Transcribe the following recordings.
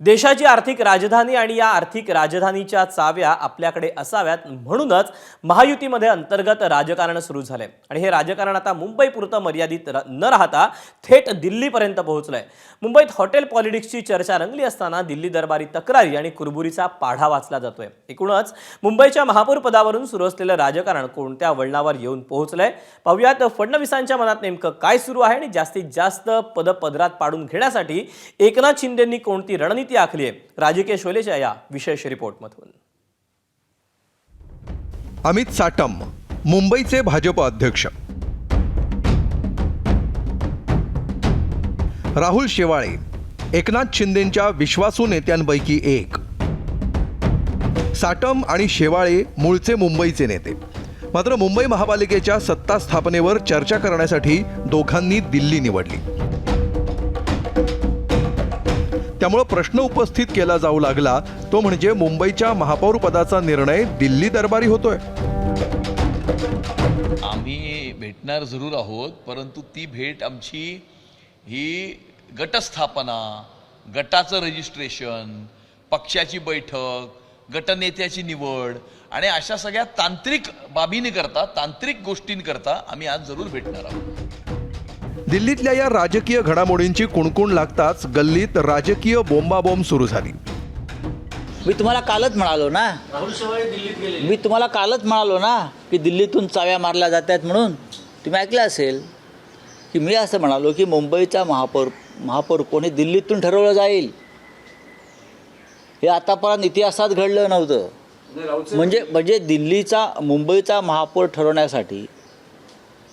देशाची आर्थिक राजधानी आणि या आर्थिक राजधानीच्या चाव्या आपल्याकडे असाव्यात. म्हणूनच महायुतीमध्ये अंतर्गत राजकारण सुरू झालंय आणि हे राजकारण आता मुंबईपुरतं मर्यादित र- न राहता थेट दिल्लीपर्यंत पोहोचलंय. मुंबईत हॉटेल पॉलिटिक्सची चर्चा रंगली असताना दिल्ली दरबारी तक्रारी आणि कुरबुरीचा पाढा वाचला जातोय. एकूणच मुंबईच्या महापौर पदावरून सुरू असलेलं राजकारण कोणत्या वळणावर येऊन पोहोचलंय? पाहुयात फडणवीसांच्या मनात नेमकं काय सुरू आहे आणि जास्तीत जास्त पद पदरात पाडून घेण्यासाठी एकनाथ शिंदेंनी कोणती रणनीती आखली आहे. राजकीय शोलेच्या या विशेष रिपोर्टमधून. अमित साटम मुंबईचे भाजप अध्यक्ष. राहुल शेवाळे एकनाथ शिंदेंच्या विश्वासू नेत्यांपैकी एक. साटम आणि शेवाळे मूळचे मुंबईचे नेते. मात्र मुंबई महापालिकेच्या सत्ता स्थापनेवर चर्चा करण्यासाठी दोघांनी दिल्ली निवडली. त्यामुळं प्रश्न उपस्थित केला जाऊ लागला. तो म्हणजे मुंबईच्या महापौर पदाचा निर्णय दिल्ली दरबारी होतोय. आम्ही भेटणार जरूर आहोत परंतु ती भेट आमची ही गटस्थापना गटाचं रजिस्ट्रेशन पक्षाची बैठक गटनेत्याची निवड आणि अशा सगळ्या तांत्रिक बाबींकरता तांत्रिक गोष्टींकरता आम्ही आज जरूर भेटणार आहोत. दिल्लीतल्या या राजकीय घडामोडींची कुणकुण लागताच गल्लीत राजकीय बोंबाबोंब सुरू झाली. मी तुम्हाला कालच म्हणालो ना. मी तुम्हाला कालच म्हणालो ना की दिल्लीतून चाव्या मारल्या जात आहेत म्हणून. तुम्ही ऐकलं असेल की मी असं म्हणालो की मुंबईचा महापौर महापौर कोणी दिल्लीतून ठरवलं जाईल? हे आतापर्यंत इतिहासात घडलं नव्हतं. म्हणजे म्हणजे दिल्लीचा मुंबईचा महापौर ठरवण्यासाठी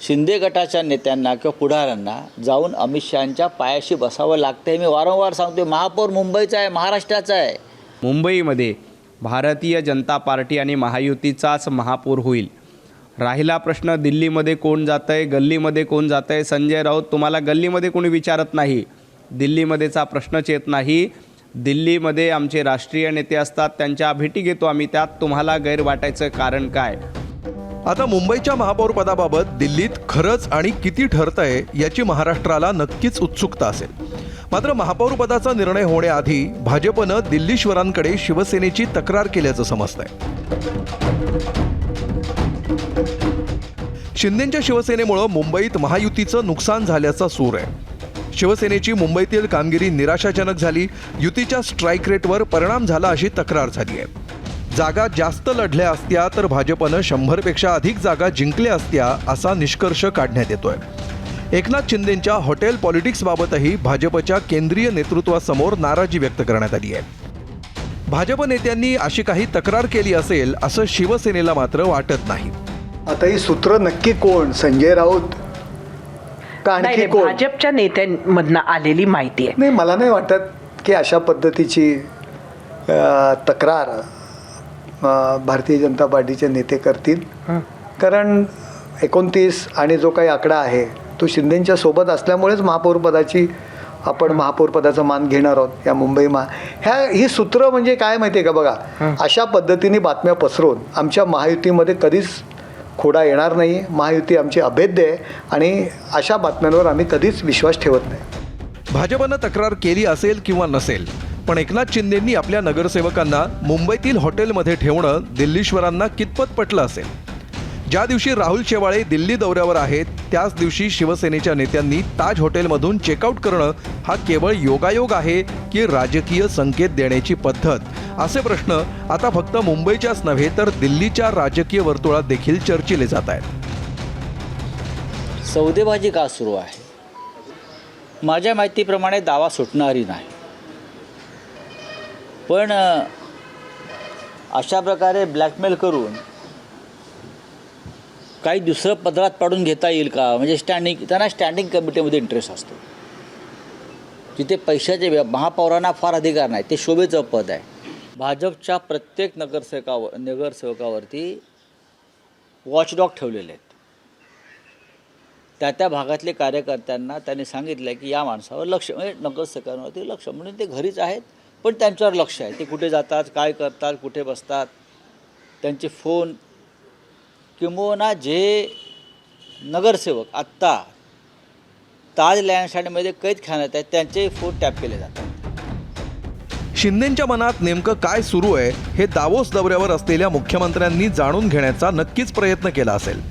शिंदे गटाच्या नेत्यांना किंवा पुढाऱ्यांना जाऊन अमित शहांच्या पायाशी बसावं लागतं हे मी वारंवार सांगतोय महापौर मुंबईचा आहे महाराष्ट्राचा आहे. मुंबईमध्ये भारतीय जनता पार्टी आणि महायुतीचाच महापौर होईल. राहिला प्रश्न दिल्लीमध्ये कोण जात आहे गल्लीमध्ये कोण जात आहे संजय राऊत तुम्हाला गल्लीमध्ये कोणी विचारत नाही? दिल्लीमध्येचा प्रश्नच येत नाही. दिल्लीमध्ये आमचे राष्ट्रीय नेते असतात त्यांच्या भेटी घेतो आम्ही त्यात तुम्हाला गैर वाटायचं कारण काय? आता मुंबईच्या महापौरपदाबाबत दिल्लीत खरंच आणि किती ठरतंय याची महाराष्ट्राला नक्कीच उत्सुकता असेल. मात्र महापौरपदाचा निर्णय होण्याआधी भाजपनं दिल्लीश्वरांकडे शिवसेनेची तक्रार केल्याचं समजतंय. शिंदेच्या शिवसेनेमुळं मुंबईत महायुतीचं नुकसान झाल्याचा सूर आहे. शिवसेनेची मुंबईतील कामगिरी निराशाजनक झाली युतीच्या स्ट्राईक रेटवर परिणाम झाला अशी तक्रार झाली आहे. जागा जास्त लढल्या असत्या तर भाजपनं शंभरपेक्षा अधिक जागा जिंकल्या असत्या असा निष्कर्ष काढण्यात येतोय. एकनाथ शिंदेंच्या हॉटेल पॉलिटिक्सबाबतही भाजपच्या केंद्रीय नेतृत्वासमोर नाराजी व्यक्त करण्यात आली आहे. भाजप नेत्यांनी अशी काही तक्रार केली असेल असं शिवसेनेला मात्र वाटत नाही. आता ही सूत्र नक्की कोण? संजय राऊत? का नाही आणखी नाही, कोण? भाजपच्या नेत्यांमधनं आलेली माहिती आहे. नाही मला नाही वाटत की अशा पद्धतीची तक्रार भारतीय जनता पार्टीचे नेते करतील. कारण एकोणतीस आणि जो काही आकडा आहे तो शिंदेच्या सोबत असल्यामुळेच महापौर पदाची आपण महापौर पदाचा मान घेणार आहोत या मुंबई मा ह्या ही सूत्र म्हणजे काय माहिती आहे का बघा? अशा पद्धतीने बातम्या पसरवून आमच्या महायुतीमध्ये कधीच खोडा येणार नाही महायुती आमची अभेद्य आहे आणि अशा बातम्यांवर आम्ही कधीच विश्वास ठेवत नाही. भाजपनं तक्रार केली असेल किंवा नसेल पण एकनाथ शिंदेंनी आपल्या नगरसेवकांना मुंबईतील हॉटेलमध्ये ठेवणं दिल्लीश्वरांना कितपत पटलं असेल? ज्या दिवशी राहुल शेवाळे दिल्ली दौऱ्यावर आहेत त्याच दिवशी शिवसेनेच्या नेत्यांनी ताज हॉटेलमधून चेकआउट करणं हा केवळ योगायोग आहे की राजकीय संकेत देण्याची पद्धत? असे प्रश्न आता फक्त मुंबईच्याच नव्हे तर दिल्लीच्या राजकीय वर्तुळात देखील चर्चिले जात आहेत. सौदेबाजी का सुरू आहे? माझ्या माहितीप्रमाणे दावा सुटणारी नाही. पण अशा प्रकारे ब्लॅकमेल करून काही दुसरं पदरात पाडून घेता येईल का? म्हणजे स्टँडिंग त्यांना स्टँडिंग कमिटीमध्ये इंटरेस्ट असतो. जिथे पैशाचे महापौरांना फार अधिकार नाही ते शोभेचं पद आहे. भाजपच्या प्रत्येक नगरसेवकावर नगरसेवकावरती वॉचडॉग ठेवलेले आहेत. त्या त्या भागातले कार्यकर्त्यांना त्यांनी सांगितलं की या माणसावर लक्ष म्हणजे नगरसेवकांवरती लक्ष म्हणून ते घरीच आहेत. पण त्यांच्यावर लक्ष आहे. ते कुठे जातात काय करतात कुठे बसतात. त्यांचे फोन किंबहुना जे नगरसेवक आत्ता ताज लँडस्टाईनमध्ये कैद खाण्यात आहेत त्यांचे फोन टॅप केले जातात. शिंदेच्या मनात नेमकं काय सुरू आहे हे दावोस दौऱ्यावर असलेल्या मुख्यमंत्र्यांनी जाणून घेण्याचा नक्कीच प्रयत्न केला असेल.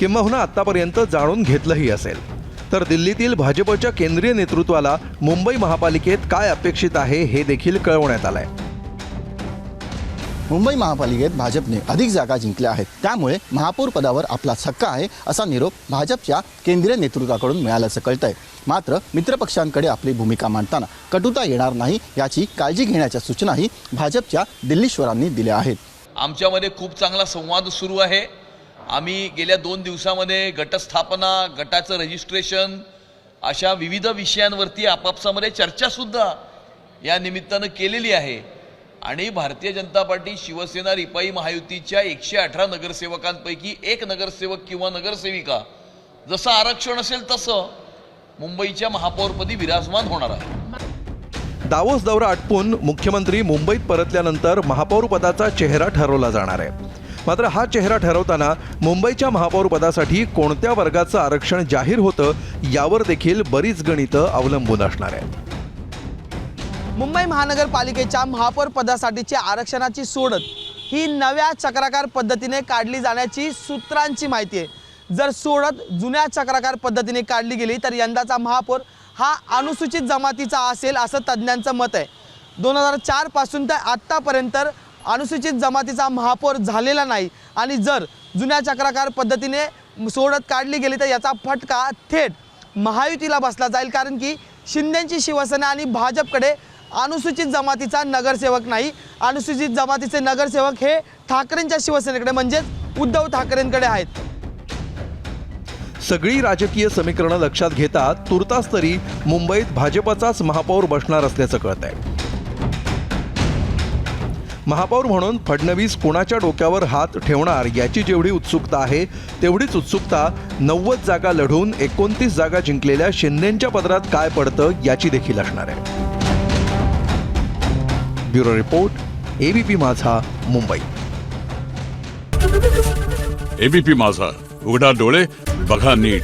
किंबहुना आत्तापर्यंत जाणून घेतलंही असेल. तर दिल्लीतील भाजपच्या केंद्रीय नेतृत्वाला मुंबई महापालिकेत काय अपेक्षित आहे हे देखील कळवण्यात आलंय. मुंबई महापालिकेत भाजपने अधिक जागा जिंकल्या आहेत. त्यामुळे महापौर पदावर आपला हक्क आहे असा निरोप भाजपच्या केंद्रीय नेतृत्वाकडून मिळाल्याचं कळतंय. मात्र मित्रपक्षांकडे आपली भूमिका मांडताना कटुता येणार नाही याची काळजी घेण्याच्या सूचनाही भाजपच्या दिल्लीश्वरांनी दिल्या आहेत. आमच्यामध्ये खूप चांगला संवाद सुरू आहे. आम्ही गेल्या दोन दिवसामध्ये गटस्थापना गटाचं रजिस्ट्रेशन अशा विविध विषयांवरती आपापसामध्ये चर्चासुद्धा या निमित्तानं केलेली आहे. आणि भारतीय जनता पार्टी शिवसेना रिपाई महायुतीच्या एकशे अठरा नगरसेवकांपैकी एक नगरसेवक किंवा नगरसेविका जसं आरक्षण असेल तसं मुंबईच्या महापौरपदी विराजमान होणार आहे. दावोस दौरा आटपून मुख्यमंत्री मुंबईत परतल्यानंतर महापौर पदाचा चेहरा ठरवला जाणार आहे. मात्र हा चेहरा ठरवताना मुंबईच्या महापौरपदासाठी कोणत्या वर्गाचं आरक्षण जाहीर होतं यावर देखील बरीच गणितं अवलंबून असणार आहेत. मुंबई महानगरपालिकेच्या महापौर पदासाठीची आरक्षणाची सोडत ही नव्या चक्राकार पद्धतीने काढली जाण्याची सूत्रांची माहिती आहे. जर सोडत जुन्या चक्राकार पद्धतीने काढली गेली तर यंदाचा महापौर हा अनुसूचित जमातीचा असेल असं तज्ज्ञांचं मत आहे. दोन हजार चारपासून तर आत्तापर्यंत अनुसूचित जमातीचा महापौर झालेला नाही. आणि जर जुन्या चक्राकार पद्धतीने सोडत काढली गेली तर याचा फटका थेट महायुतीला बसला जाईल. कारण की शिंदेची शिवसेना आणि भाजपकडे अनुसूचित जमातीचा नगरसेवक नाही. अनुसूचित जमातीचे नगरसेवक हे ठाकरेंच्या शिवसेनेकडे म्हणजेच उद्धव ठाकरेंकडे आहेत. सगळी राजकीय समीकरणं लक्षात घेता तुर्तास तरी मुंबईत भाजपचाच महापौर बसणार असल्याचं कळत आहे महापौर म्हणून फडणवीस कोणाच्या डोक्यावर हात ठेवणार याची जेवढी उत्सुकता आहे तेवढीच उत्सुकता नव्वद जागा लढून एकोणतीस जागा जिंकलेल्या शिंदेच्या पदरात काय पडतं याची देखील असणार आहे. ब्युरो रिपोर्ट एबीपी माझा मुंबई. एबीपी माझा उघडा डोळे बघा नीट.